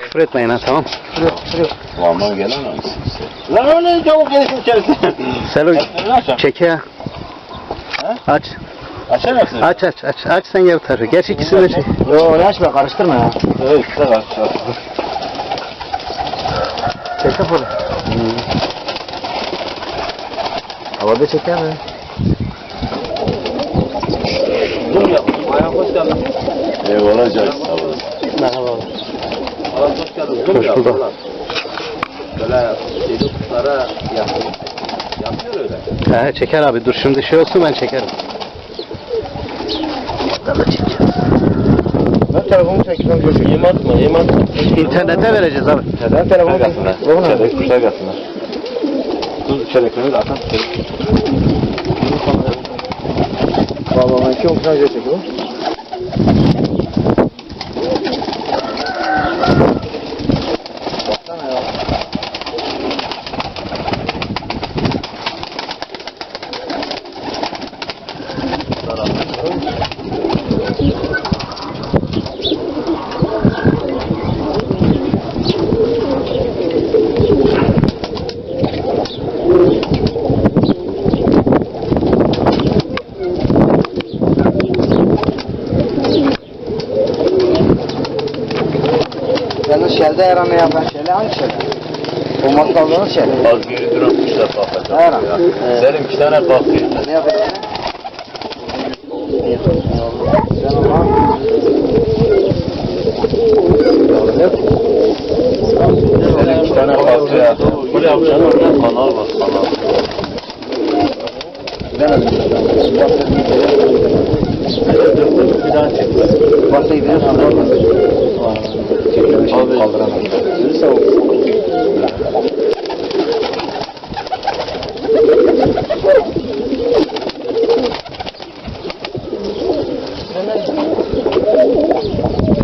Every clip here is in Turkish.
Küfür etmeyin ha tamam. Van'dan gelen hangisi? Lan öyle çabuk gelsin içerisine. Selo Aç. çek ya. Aç. Açar mısın? Aç aç aç. Aç sen gel tarafı. Geç ikisini de çek. Yo onu açma karıştırma ya. Evet, güzel aç. Çek kapalı. Havada çeker mi? Dur ya. Ayağım hoş geldin. Eyvallah Cahit. Sağ olasın. Merhaba. Ayağım hoş geldin. Hoş bulduk. Böyle deli kuşlara yapıyor. Yapıyor öyle. He çeker abi. Dur şimdi şey olsun ben çekerim. Ben telefonu çocuk. Yem atma, yem atma. İnternete vereceğiz abi. Neden telefonu gelsinler. İçerideki kuşlar gelsinler. Dur içeridekileri de atan. Valla ben iki on kişi Yalnız şerde yaranı yapan şeyler hangi şeyler? O maskaldığınız şeyler. Az geri duran kuşlar. Aynen. Ya. Senin iki tane bakıyor. Ne yapıyorsun? よし!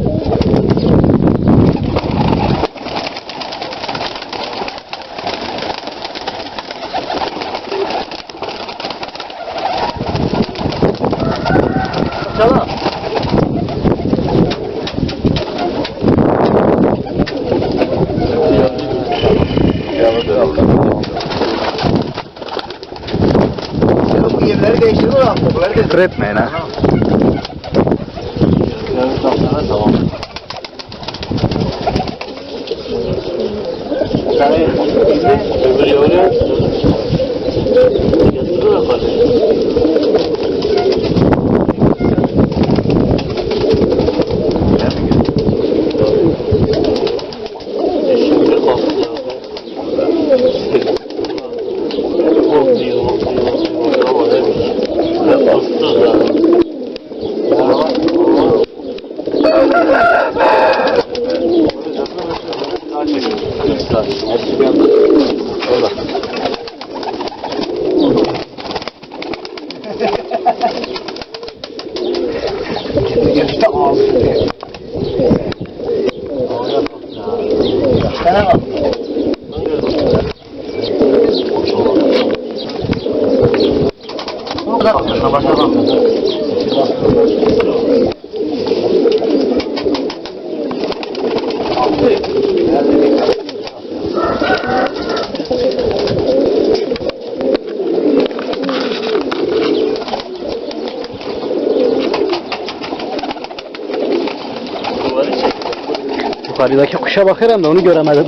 Yukarıdaki kuşa bakıyorum da onu göremedim.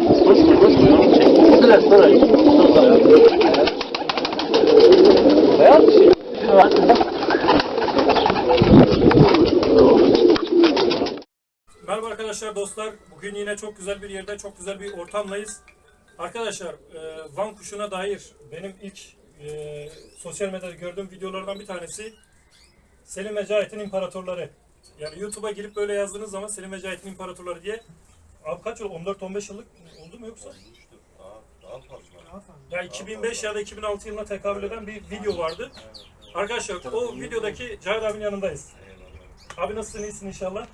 Merhaba arkadaşlar dostlar. Bugün yine çok güzel bir yerde, çok güzel bir ortamdayız. Arkadaşlar, e, Van kuşuna dair benim ilk e, sosyal medyada gördüğüm videolardan bir tanesi Selim ve Cahit'in İmparatorları. Yani YouTube'a girip böyle yazdığınız zaman Selim ve Cahit'in İmparatorları diye Abi kaç yıl? 14-15 yıllık oldu mu yoksa? Ya 2005 ya da 2006 yılına tekabül eden bir video vardı. Arkadaşlar o videodaki Cahit abinin yanındayız. Abi nasılsın? iyisin inşallah?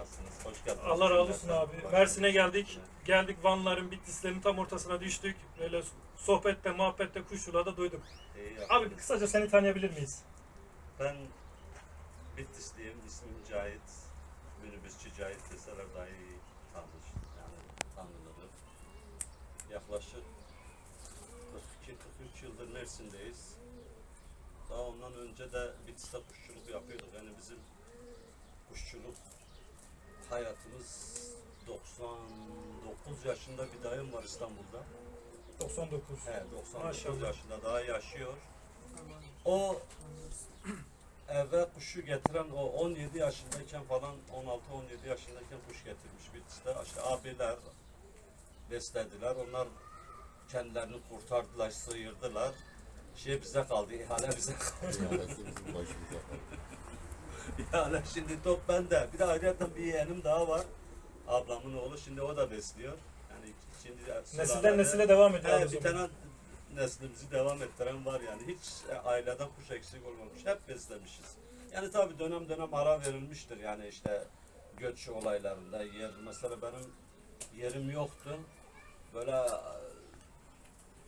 Nasılsınız? Hoş geldiniz. Allah razı olsun abi. Mersin'e geldik. Geldik Vanların, Bitlislerin tam ortasına düştük. Böyle sohbette, muhabbette, kuşçuluğa da duyduk. İyi. Abi kısaca seni tanıyabilir miyiz? Ben Bitlisliyim. İsmim Cahit. Minibüsçü Mücahit deseler dahi tanır. Yani tanınırım. Yaklaşık 42-43 yıldır Mersin'deyiz. Daha ondan önce de Bitlis'te kuşçuluk yapıyorduk. Yani bizim kuşçuluk hayatımız 99 yaşında bir dayım var İstanbul'da. 99. Evet, 99 Maşallah. yaşında daha yaşıyor. O eve kuşu getiren o 17 yaşındayken falan 16-17 yaşındayken kuş getirmiş Bitlis'te. İşte abiler beslediler. Onlar kendilerini kurtardılar, sıyırdılar. Şey bize kaldı, ihale bize kaldı. Başımıza. ihale şimdi top bende. Bir de ayrıca bir yeğenim daha var. Ablamın oğlu şimdi o da besliyor. Yani şimdi Nesilden nesile devam ediyor. Evet, bir tane neslimizi devam ettiren var yani. Hiç e, aileden kuş eksik olmamış. Hep beslemişiz. Yani tabii dönem dönem ara verilmiştir. Yani işte göç olaylarında yer. Mesela benim yerim yoktu. Böyle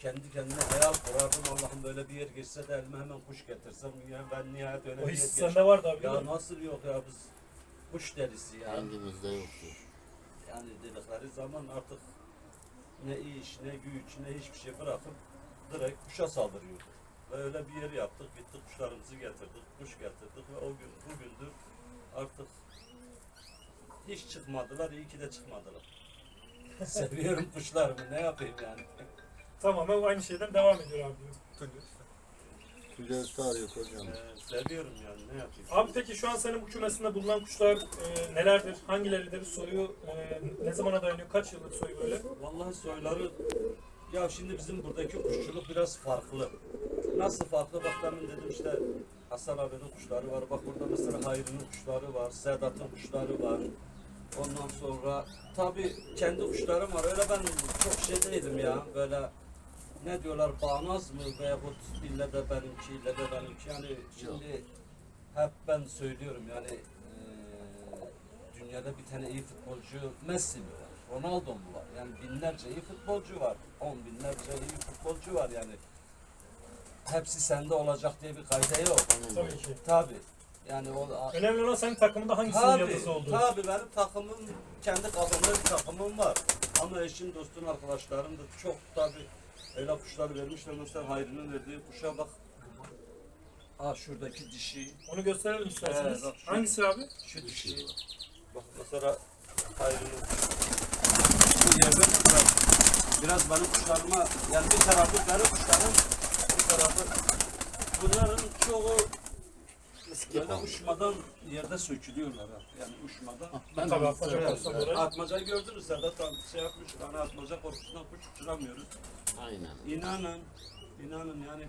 kendi kendime hayal kurardım. Allah'ım böyle bir yer geçse de elime hemen kuş getirsem. Yani ben nihayet öyle O bir yer his geçtim. vardı abi. değil Ya mi? nasıl yok ya biz kuş delisi ya. Kendimizde yoktu. Yani dedikleri zaman artık ne iş, ne güç, ne hiçbir şey bırakıp direkt kuşa saldırıyorduk. Ve öyle bir yer yaptık, gittik kuşlarımızı getirdik, kuş getirdik ve o gün bugündür artık hiç çıkmadılar, iyi ki de çıkmadılar. Seviyorum kuşlarımı, ne yapayım yani. Tamamen aynı şeyden devam ediyor abi. diyor. Güzel arıyor hocam. Ee, seviyorum yani, ne yapayım. Abi peki şu an senin bu kümesinde bulunan kuşlar e, nelerdir? Hangileridir? Soyu e, ne zamana dayanıyor? Kaç yıllık soyu böyle? Vallahi soyları ya şimdi bizim buradaki kuşçuluk biraz farklı. Nasıl farklı? Bak demin dedim işte Hasan abinin kuşları var. Bak burada mesela Hayri'nin kuşları var. Sedat'ın kuşları var. Ondan sonra tabii kendi kuşlarım var. Öyle ben çok şey değilim ya. Böyle ne diyorlar bağnaz mı veyahut ille de benimki ille de benimki. Yani şimdi hep ben söylüyorum yani eee, dünyada bir tane iyi futbolcu Messi mi var? Ronaldo mu var? Yani binlerce iyi futbolcu var. On binlerce iyi futbolcu var yani. Hepsi sende olacak diye bir kayda yok. Tabii ki. Tabi. Yani o Önemli olan senin takımında hangisinin Tabi, yıldızı olduğu. tabi benim takımım, kendi kafamda bir takımım var. Ama eşim, dostum, arkadaşlarım da çok tabi öyle kuşlar vermişler. Mesela Hayri'nin verdiği kuşa bak. Aa şuradaki dişi, Onu gösterelim isterseniz. Bak şu- Hangisi abi? şu dişi. Bak mesela Hayri'nin bu yerde kuşlar. Biraz benim kuşlarıma, yani bir tarafı benim kuşlarım, bir tarafı bunların çoğu böyle uçmadan yerde sökülüyorlar ha. Yani uçmadan. Ben Tabii atmaca evet. buraya. Atmacayı gördünüz Sedat abi şey yapmış, yani atmaca korkusundan kuş uçuramıyoruz. Aynen. İnanın, inanın yani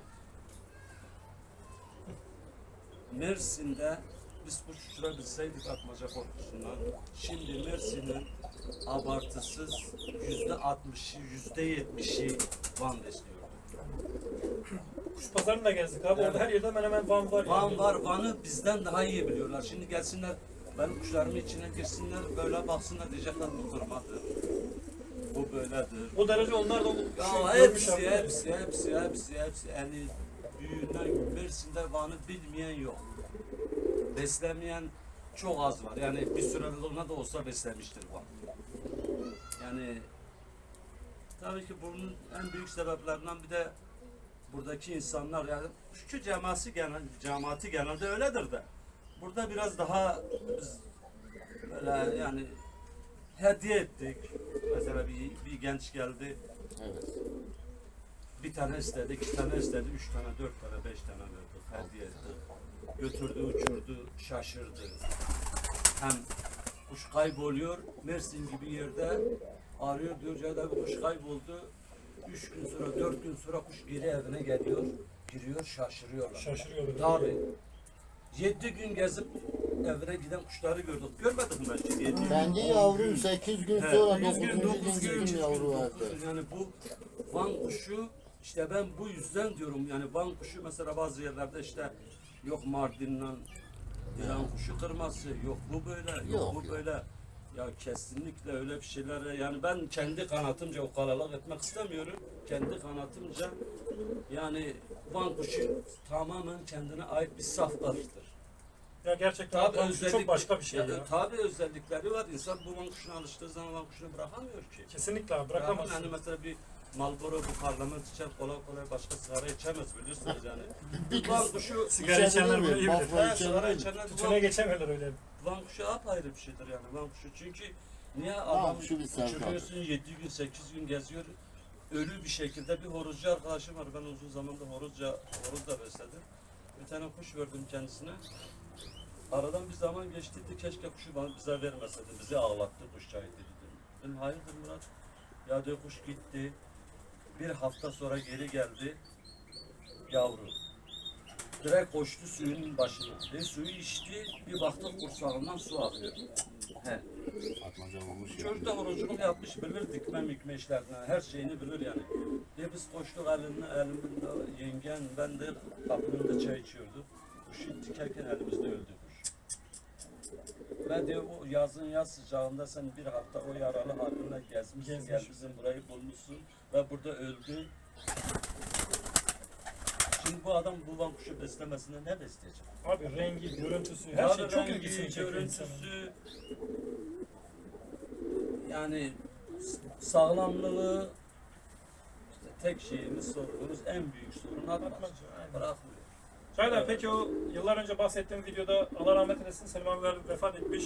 Mersin'de biz kuş uçurabilseydik atmaca korkusundan, şimdi Mersin'in abartısız yüzde altmışı, yüzde yetmişi Van besliyor. Kuş pazarını da gezdik abi. Orada her yerde hemen hemen van var. Van yani. var, Van'ı bizden daha iyi biliyorlar. Şimdi gelsinler, benim kuşlarımın içine girsinler, böyle baksınlar diyecekler bu kırmadır. Bu böyledir. O derece onlar da Ya görmüş hepsi, abi. hepsi, hepsi, hepsi, hepsi. Yani büyüğünden Mersin'de Van'ı bilmeyen yok. Beslemeyen çok az var. Yani bir süreliğine de olsa beslemiştir Van. Yani tabii ki bunun en büyük sebeplerinden bir de buradaki insanlar yani şu cemaati genel cemaati genelde öyledir de. Burada biraz daha biz böyle yani hediye ettik. Mesela bir, bir genç geldi. Evet. Bir tane istedi, iki tane istedi, üç tane, dört tane, beş tane verdik, hediye ettik. Götürdü, uçurdu, şaşırdı. Hem kuş kayboluyor, Mersin gibi yerde arıyor diyor, Cahit abi kuş kayboldu. Üç gün sonra, dört gün sonra kuş geri evine geliyor, giriyor, şaşırıyorlar. Şaşırıyor böyle. Tabii. Yedi gün gezip evine giden kuşları gördük. Görmedik mi belki? Yedi gün, Kendi on yavrum gün. 8 gün He, sonra yüz 9. gün, gün dokuz gün, gün, yavru dokuz verdi. gün. Yani bu Van kuşu işte ben bu yüzden diyorum yani Van kuşu mesela bazı yerlerde işte yok Mardin'den İran kuşu kırması yok bu böyle yok, Yok, bu yok. böyle ya kesinlikle öyle bir şeylere yani ben kendi kanatımca o kalalık etmek istemiyorum. Kendi kanatımca yani Van kuşu tamamen kendine ait bir saf ırktır. Ya gerçekten Tabii özellik, çok başka bir şey ya, ya. Tabii özellikleri var. İnsan bu van kuşuna alıştığı zaman van kuşunu bırakamıyor ki. Kesinlikle abi Yani mesela bir Marlboro bu parlament içer kolay kolay başka sigara içemez biliyorsunuz yani. Kız kuşu Sigara içenler bunu iyi bilir. Ha, sigara içenler içenler Tütüne geçemiyorlar öyle. van kuşu apayrı bir şeydir yani van kuşu. Çünkü niye adam şu bir sevdadır. uçuruyorsun 7 gün 8 gün geziyor ölü bir şekilde bir horozcu arkadaşım var. Ben uzun zamandır horozca, horoz da besledim. Bir tane kuş verdim kendisine. Aradan bir zaman geçtiydi. Keşke kuşu bana bize vermeseydin. Bizi ağlattı kuş şahit dedim. Dedim hayırdır Murat? Ya diyor kuş gitti. Bir hafta sonra geri geldi. Yavru. Direkt koştu suyun başına. Ve suyu içti. Bir baktık kursağından su akıyor. He. Çocuk da horozculuk yapmış bilir dikme mikme işlerini, her şeyini bilir yani. Diye biz koştuk elimde, elimde yengen, ben de kapının da çay içiyorduk. Kuşu dikerken elimizde öldü. Ve diyor o yazın yaz sıcağında sen bir hafta o yaralı haline gezmişsin, Gezmiş. gelmişsin burayı bulmuşsun ve burada öldü. Şimdi bu adam bu van kuşu beslemesine ne besleyecek? Abi rengi, görüntüsü, her şey çok ilgisini çekiyor insanın. görüntüsü, yani s- sağlamlığı işte tek şeyimiz sorunumuz en büyük sorun atmaca. Atmaca, Şöyle peki o yıllar önce bahsettiğim videoda Allah rahmet eylesin Selim abi galiba vefat etmiş.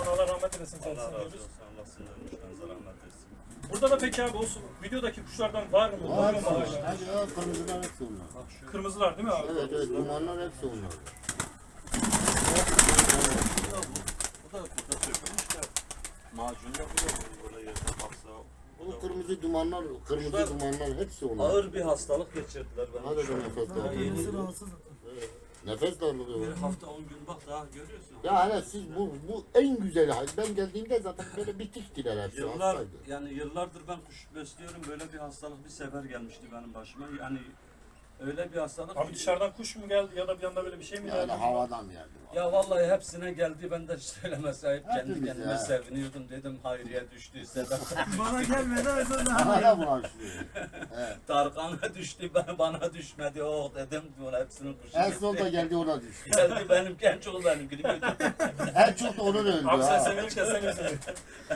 Ondan Allah rahmet eylesin Allah razı diyoruz. olsun. Allah sınırmıştan rahmet etsin. Burada da peki abi o su- videodaki kuşlardan var mı? Var Var mı mı? hala? Hadi ya kırmızılar hepsi onlar. Kırmızılar değil mi abi? Evet evet dumanlar hepsi onlar. bu da bu. Bu da burada sökülmüş de macun yapıyor bunu böyle yerde baksa. Bu Bu da kırmızı dumanlar, kırmızı Kuşlar- dumanlar hepsi onlar. ağır bir hastalık geçirdiler bana. Hadi de nefes darlığı. yeni Nefes darlığı bir var. hafta 10 gün bak daha görüyorsun. Ya hani siz bu bu en güzeli. Ben geldiğimde zaten böyle bitiktiler hepsi. Yıllar hastaydı. yani yıllardır ben kuş besliyorum böyle bir hastalık bir sefer gelmişti benim başıma yani öyle bir hastalık Abi dışarıdan kuş mu geldi ya da bir anda böyle bir şey mi Yani geldi? havadan geldi. ya vallahi hepsine geldi ben de söyleme sahip kendi Hepimiz kendime ya. seviniyordum dedim hayriye düştü Sedat Bana gelmedi o yüzden daha Bana da bulaşıyor. Evet. Tarkan'a düştü ben bana düşmedi oh dedim bunu hepsinin kuşu En son da geldi ona düştü. geldi benim genç oğul benim gibi En çok da onun öldü Abi sen ha. sevinçle sen üzülüyorsun.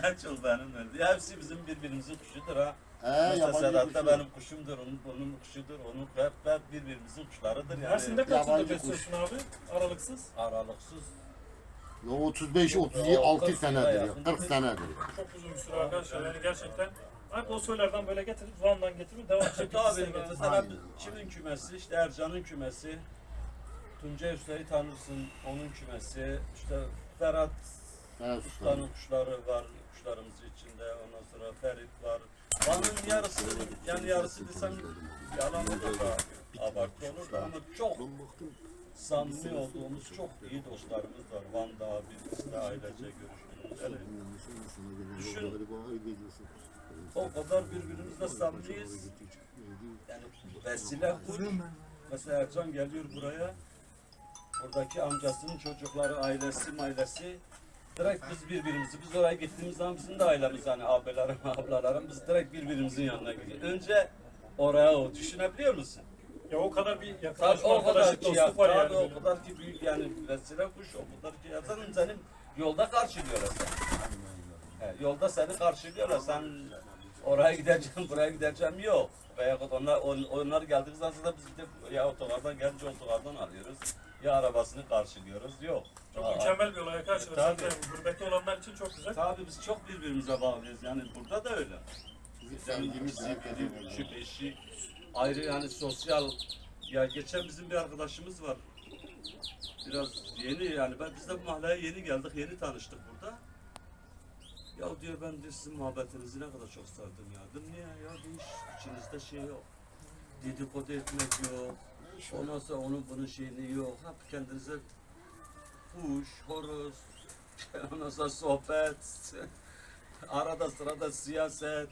genç oğul benim öldü ya hepsi bizim birbirimizin kuşudur ha He Mesela Sedat da benim kuşumdur, onun, onun kuşudur, onun hep, hep birbirimizin kuşlarıdır yani. Mersin'de kaç yıldır Yabancı besliyorsun abi? Aralıksız. Aralıksız. No, 35 36 Kırk senedir ya. yakın. 40 senedir. Çok uzun bir süre arkadaşlar. Yani gerçekten. Abi o soylardan böyle getirip Van'dan getirip devam edecek. Tabii ikisine yani. mesela Aynen. kimin kümesi, işte Ercan'ın kümesi, Tuncay Usta'yı tanırsın, onun kümesi, işte Ferhat Evet Usta'nın kuşları var kuşlarımız içinde, ondan sonra Ferit var. Van'ın yarısı, yani yarısı desem yalan olur da abartı olur da ama çok samimi olduğumuz çok iyi dostlarımız var. Van'da biz ailece görüştüğümüz. Yani o kadar birbirimizle samimiyiz. Yani vesile kuş. Mesela Ercan geliyor buraya. Buradaki amcasının çocukları, ailesi, mailesi. Direkt biz birbirimizi, biz oraya gittiğimiz zaman bizim de ailemiz hani abilerim, ablalarım, biz direkt birbirimizin yanına gidiyoruz. Önce oraya o, düşünebiliyor musun? Ya o kadar bir Tabii yakınlaşma, o kadar arkadaşlık, ki ya, dostluk var tabii yani. o kadar ki büyük yani vesile kuş o kadar ki ya zaten senin yolda karşılıyorlar seni. He, yolda seni karşılıyorlar sen oraya gideceğim buraya gideceğim yok. Veya onlar, on- onlar geldiği zaman da biz gidip ya otogardan gelince otogardan alıyoruz ya arabasını karşılıyoruz yok. Çok Aa, mükemmel bir olay arkadaşlar. Tabii. Zaten gurbette olanlar için çok güzel. Tabii biz çok birbirimize bağlıyız yani burada da öyle. Yani bizi biri, üçü, beşi ayrı yani sosyal. Ya geçen bizim bir arkadaşımız var. Biraz yeni yani ben biz de bu mahalleye yeni geldik, yeni tanıştık burada. Ya diyor ben de sizin muhabbetinizi ne kadar çok sevdim ya. Dedim niye ya bir iş içinizde şey yok. Dedikodu etmek yok. Ondan sonra onun bunun şeyini yok. Hep kendinize kuş, horoz, ondan sonra sohbet. Arada sırada siyaset.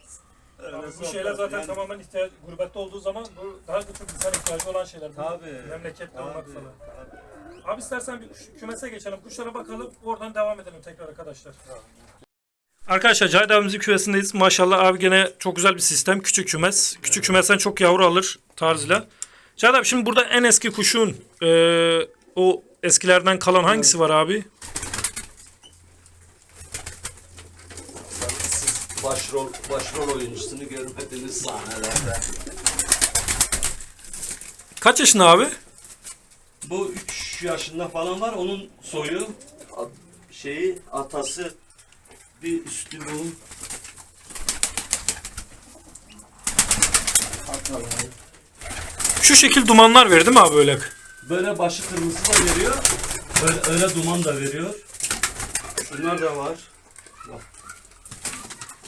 öyle Abi bu şeyler zaten Yani- tamamen ihtiyaç, gurbette olduğu zaman bu daha çok insan ihtiyacı olan şeyler. Tabii. Memlekette olmak falan. tabii. Abi istersen bir kuş- kümese geçelim. Kuşlara bakalım. Oradan devam edelim tekrar arkadaşlar. Arkadaşlar Cahit abimizin küvesindeyiz. Maşallah abi gene çok güzel bir sistem. Küçük kümes. Küçük kümesten çok yavru alır tarzıyla. Abi şimdi burada en eski kuşun e, o eskilerden kalan hangisi var abi? Başrol başrol oyuncusunu görmediniz sahnelerde. Kaç yaşında abi? Bu 3 yaşında falan var. Onun soyu a- şeyi atası bir üstü bu. Şu şekil dumanlar verdi mi abi böyle? Böyle başı kırmızı da veriyor. Öyle, öyle duman da veriyor. Şunlar da var. Bak.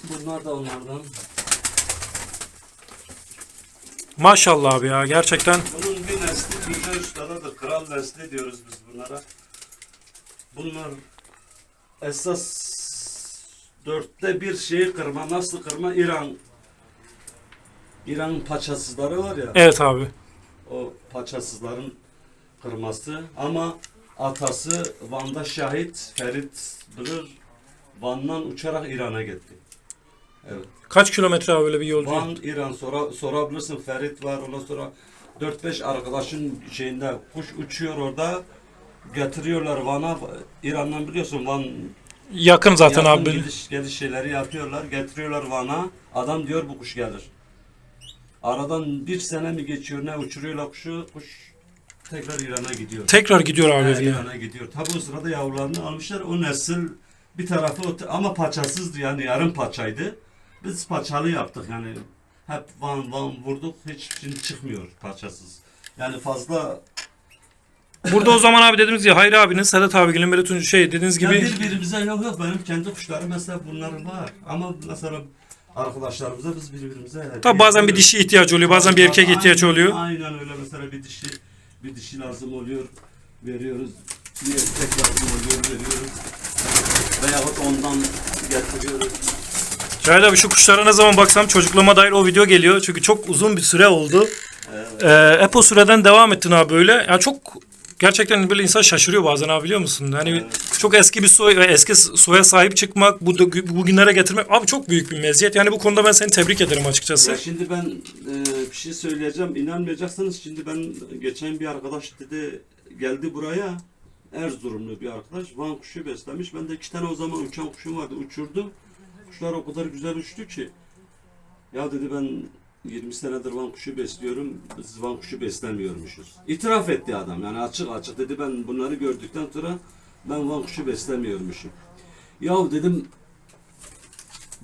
Bunlar da onlardan. Maşallah abi ya gerçekten. Bunun bir nesli güzel ustadadır. Kral nesli diyoruz biz bunlara. Bunlar esas dörtte bir şeyi kırma. Nasıl kırma? İran İran paçasızları var ya. Evet abi. O paçasızların kırması. Ama atası Van'da şahit Ferit Bılır Van'dan uçarak İran'a gitti. Evet. Kaç kilometre abi böyle bir yolcu? Van, İran sonra sorabilirsin. Ferit var. Ondan sonra 4-5 arkadaşın şeyinde kuş uçuyor orada. Getiriyorlar Van'a. İran'dan biliyorsun Van Yakın zaten yakın abi. gidiş geliş şeyleri yapıyorlar. Getiriyorlar Van'a. Adam diyor bu kuş gelir. Aradan bir sene mi geçiyor ne uçuruyorlar kuşu. Kuş tekrar İran'a gidiyor. Tekrar gidiyor abi evine. İran'a gidiyor. Tabi o sırada yavrularını almışlar. O nesil bir tarafı ama paçasızdı yani yarım paçaydı. Biz paçalı yaptık yani. Hep van van vurduk. Hiç şimdi çıkmıyor paçasız. Yani fazla Burada o zaman abi dediğimiz gibi Hayri abinin, Sedat abinin böyle şey dediğiniz ya gibi birbirimize yok yok benim kendi kuşlarım mesela bunların var. Ama mesela arkadaşlarımıza biz birbirimize tabi bazen bir dişi ihtiyacı oluyor, bazen bir erkek ihtiyaç oluyor. Aynen öyle mesela bir dişi bir dişi lazım oluyor veriyoruz. Bir erkek lazım oluyor veriyoruz. Veyahut ondan getiriyoruz. Cahil abi şu kuşlara ne zaman baksam çocukluğuma dair o video geliyor. Çünkü çok uzun bir süre oldu. Ee, hep o süreden devam ettin abi böyle. Ya çok gerçekten böyle insan şaşırıyor bazen abi biliyor musun? Hani çok eski bir soy eski soya sahip çıkmak, bu bugünlere getirmek abi çok büyük bir meziyet. Yani bu konuda ben seni tebrik ederim açıkçası. Ya şimdi ben e, bir şey söyleyeceğim. İnanmayacaksınız. Şimdi ben geçen bir arkadaş dedi geldi buraya. Erzurumlu bir arkadaş. Van kuşu beslemiş. Ben de iki tane o zaman uçan kuşum vardı. Uçurdum. Kuşlar o kadar güzel uçtu ki. Ya dedi ben 20 senedir Van kuşu besliyorum. Biz Van kuşu beslemiyormuşuz. İtiraf etti adam. Yani açık açık dedi ben bunları gördükten sonra ben Van kuşu beslemiyormuşum. Ya dedim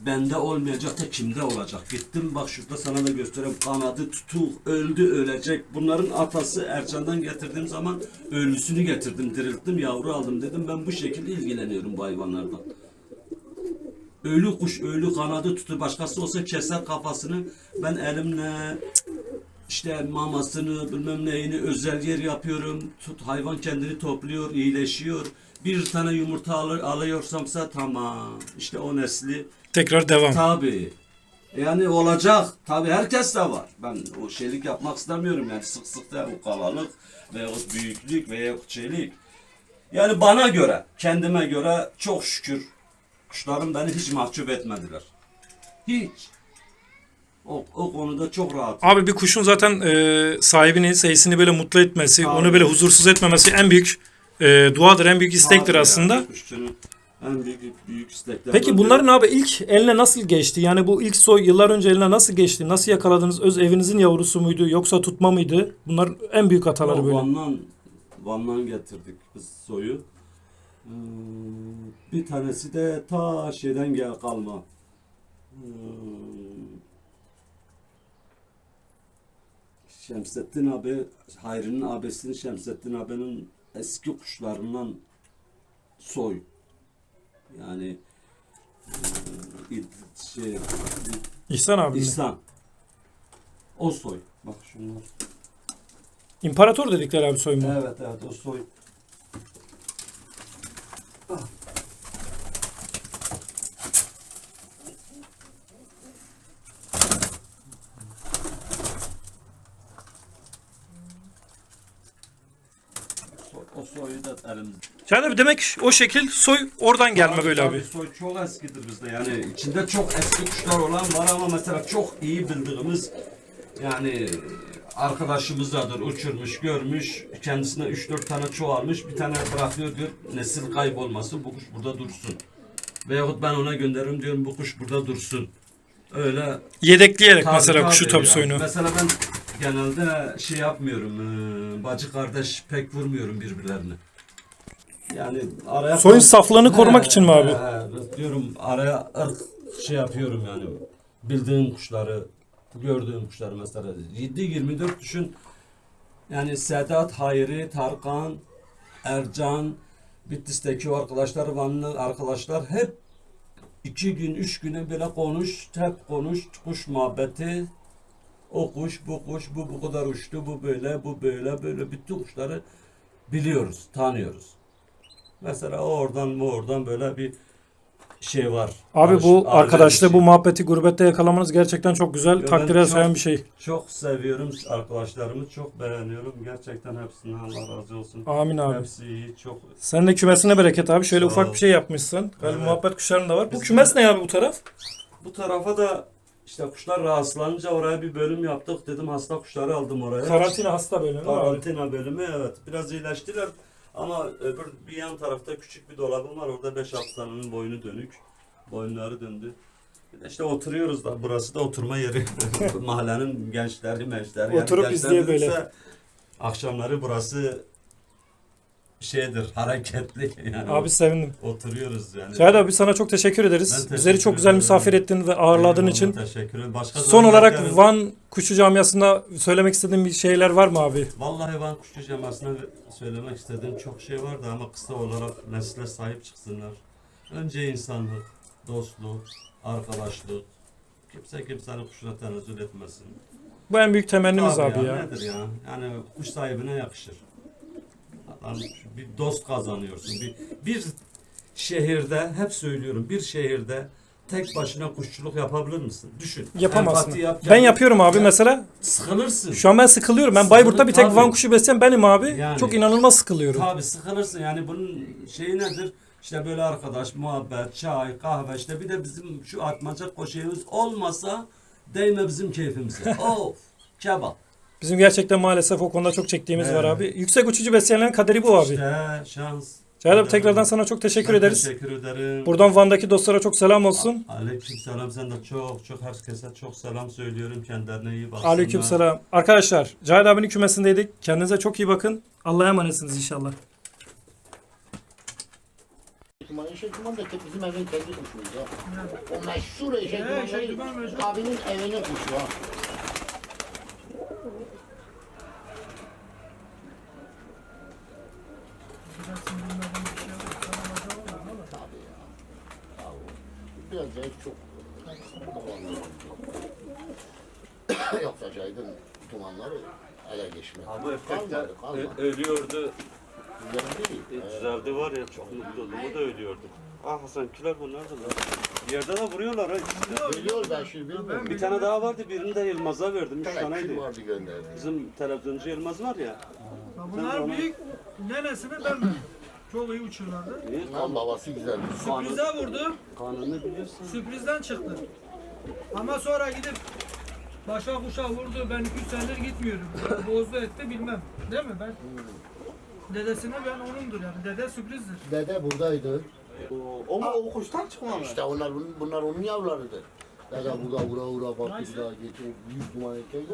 bende olmayacak da kimde olacak? Gittim bak şurada sana da göstereyim. Kanadı tutuk, öldü ölecek. Bunların atası Ercan'dan getirdiğim zaman ölüsünü getirdim, dirilttim, yavru aldım dedim. Ben bu şekilde ilgileniyorum bu hayvanlardan. Ölü kuş, ölü kanadı tutu. Başkası olsa keser kafasını. Ben elimle işte mamasını bilmem neyini özel yer yapıyorum. Tut hayvan kendini topluyor, iyileşiyor. Bir tane yumurta alır, alıyorsamsa tamam. İşte o nesli Tekrar devam. Tabii. Yani olacak. Tabii herkes de var. Ben o şeylik yapmak istemiyorum yani sık sık da o kalalık ve o büyüklük veya o şeylik. Yani bana göre, kendime göre çok şükür kuşlarım beni hiç mahcup etmediler. Hiç. O, o konuda çok rahat. Abi bir kuşun zaten e, sahibini, seyisini böyle mutlu etmesi, Abi. onu böyle huzursuz etmemesi en büyük e, duadır, en büyük istektir Abi aslında. kuşçunun en büyük büyük istekler. Peki bunların abi ilk eline nasıl geçti? Yani bu ilk soy yıllar önce eline nasıl geçti? Nasıl yakaladınız? Öz evinizin yavrusu muydu yoksa tutma mıydı? Bunlar en büyük hataları böyle. Van'dan, Van'dan getirdik biz soyu. Ee, bir tanesi de ta şeyden gel kalma. Ee, Şemsettin abi, Hayri'nin abisinin Şemsettin abinin eski kuşlarından soy. Yani e, şey, İhsan abi. mi? İhsan. O soy. Bak şunlar. İmparator dedikleri abi soy mu? Evet evet o soy. O soyu da elimizde. Yani abi demek o şekil soy oradan gelme böyle abi. Soy çok eskidir bizde yani içinde çok eski kuşlar olan var ama mesela çok iyi bildiğimiz yani arkadaşımızdadır uçurmuş görmüş kendisine 3-4 tane çoğalmış bir tane bırakıyor diyor nesil kaybolmasın bu kuş burada dursun. Veyahut ben ona gönderirim diyorum bu kuş burada dursun. Öyle Yedekleyerek Tabii, mesela kuşu tabii tabii ya. soyunu. Mesela ben genelde şey yapmıyorum. eee, bacı kardeş pek vurmuyorum birbirlerine. Yani araya Soyun saflığını korumak için mi abi? he, he, diyorum araya ırk şey yapıyorum yani. Bildiğim kuşları, gördüğüm kuşları mesela 7-24 düşün. Yani Sedat, Hayri, Tarkan, Ercan, Bitlis'teki arkadaşlar, Vanlı arkadaşlar hep iki gün, üç güne böyle konuş, hep konuş, kuş muhabbeti. O kuş, bu kuş, bu bu kadar uçtu, bu böyle, bu böyle, böyle bütün kuşları biliyoruz, tanıyoruz. Mesela oradan bu oradan böyle bir şey var. Abi bu şey. bu muhabbeti gurbette yakalamanız gerçekten çok güzel. ben Takdire sayan bir şey. Çok seviyorum arkadaşlarımı, çok beğeniyorum. Gerçekten hepsinden Allah razı olsun. Amin abi. Hepsi iyi, çok Sen de kümesine bereket abi. Şöyle Sağ ufak ol. bir şey yapmışsın. Galiba Evet. muhabbet kuşların da var. Bu Biz- kümes ne abi bu taraf? Bu tarafa da işte kuşlar rahatsızlanınca oraya bir bölüm yaptık. Dedim hasta kuşları aldım oraya. Karantina hasta bölümü. Karantina bölümü evet. Biraz iyileştiler. Ama öbür bir yan tarafta küçük bir dolabım var. Orada 5-6 tanenin boynu dönük. Boynları döndü. İşte oturuyoruz da burası da oturma yeri. Mahallenin gençleri, meşleri. Oturup gençler izleye böyle. Akşamları burası şeydir, hareketli yani. Abi sevindim. oturuyoruz yani. Şahit abi sana çok teşekkür ederiz. Ben teşekkür Bizleri çok güzel ederim. misafir ettin ve ağırladığın Eyvallah, için. Teşekkür ederim. Başka Son zaman olarak beklerim. Van Kuşu Camiası'nda söylemek istediğin bir şeyler var mı abi? Vallahi Van Kuşçu Camiası'na söylemek istediğim çok şey vardı ama kısa olarak nesle sahip çıksınlar. Önce insanlık, dostluk, arkadaşlık. Kimse kimsenin kuşuna tenezzül etmesin. Bu en büyük temennimiz abi ya. Nedir ya? Yani kuş sahibine yakışır. Adam bir dost kazanıyorsun. Bir, bir şehirde hep söylüyorum bir şehirde tek başına kuşçuluk yapabilir misin? Düşün. Yapamazsın. Yap, Ben yap- yapıyorum abi Ya, mesela. Sıkılırsın. Şu an ben sıkılıyorum. Ben Sıkılır Bayburt'ta bir tek tabii. Van kuşu besleyen benim abi. Yani. Çok inanılmaz sıkılıyorum. Tabii sıkılırsın yani bunun şeyi nedir? İşte böyle arkadaş, muhabbet, çay, kahve işte bir de bizim şu atmaca koşuyumuz olmasa değme bizim keyfimize. of kebap. Bizim gerçekten maalesef o konuda çok çektiğimiz Evet. var abi. Yüksek uçucu besleyenlerin kaderi bu abi. İşte şans. Abi tekrardan sana çok teşekkür Ben ederiz. Teşekkür ederim. Buradan Van'daki dostlara çok selam olsun. Aleyküm selam sen de çok çok herkese çok selam söylüyorum kendilerine iyi baksınlar. Aleyküm selam. Arkadaşlar Cahit abinin kümesindeydik. Kendinize çok iyi bakın. Allah'a emanetsiniz inşallah. Eşek Duman da bizim evin kendi kuşuyuz ya. O meşhur Eşek abinin evinin kuşu ha. Tabii ya. Ya o Biraz zayıf çok. Yoksa Cahit'in dumanları ele geçmedi. Ama Kalmadı, kalmadı. ölüyordu. Güzel değil. Evet. Düzeldi var ya çok mutlu oldum. O da ölüyordu. Hasan küler bunlar da lan. Yerde de vuruyorlar ha. Biliyor ben şimdi bilmiyorum. Bir tane daha vardı birini de Yılmaz'a verdim. Üç Bir tane taneydi. kim vardı gönderdi. Bizim televizyoncu Yılmaz var ya. Bunlar büyük nenesini ben de çok iyi uçurlardı. Lan babası güzeldi. Sürprize vurdu. Kanunu biliyorsun. Sürprizden çıktı. Ama sonra gidip başa kuşa vurdu. Ben 2 senedir gitmiyorum. Yani bozdu etti bilmem. Değil mi ben? Dedesine ben onundur yani. Dede sürprizdir. Dede buradaydı. O mu o kuştan çıkmamış? İşte onlar bunlar onun yavrularıdır. Dede burada vura vura baktı da getirip büyük duman etti.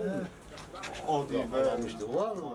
O değil be. Var mı?